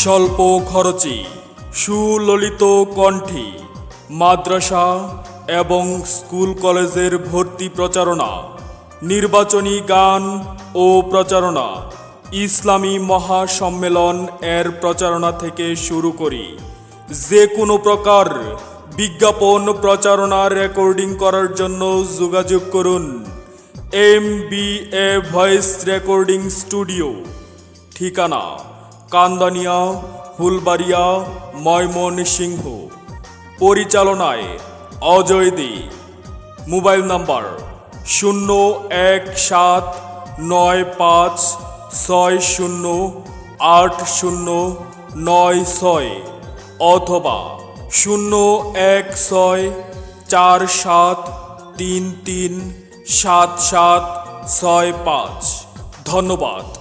স্বল্প খরচে সুললিত কণ্ঠে মাদ্রাসা এবং স্কুল কলেজের ভর্তি প্রচারণা, নির্বাচনী গান ও প্রচারণা, ইসলামী মহাসম্মেলন এর প্রচারণা থেকে শুরু করি। যে কোনো প্রকার বিজ্ঞাপন প্রচারণা রেকর্ডিং করার জন্য যোগাযোগ করুন। M B A voice recording studio, ঠিকানা কান্দানিয়া ফুলবাড়িয়া ময়মনসিংহ। পরিচালনায় অজয় দে। মোবাইল নাম্বার শূন্য এক সাত নয় পাঁচ ছয় শূন্য আট শূন্য নয় ছয় অথবা শূন্য এক ছয় চার সাত তিন তিন সাত সাত ছয় পাঁচ। ধন্যবাদ।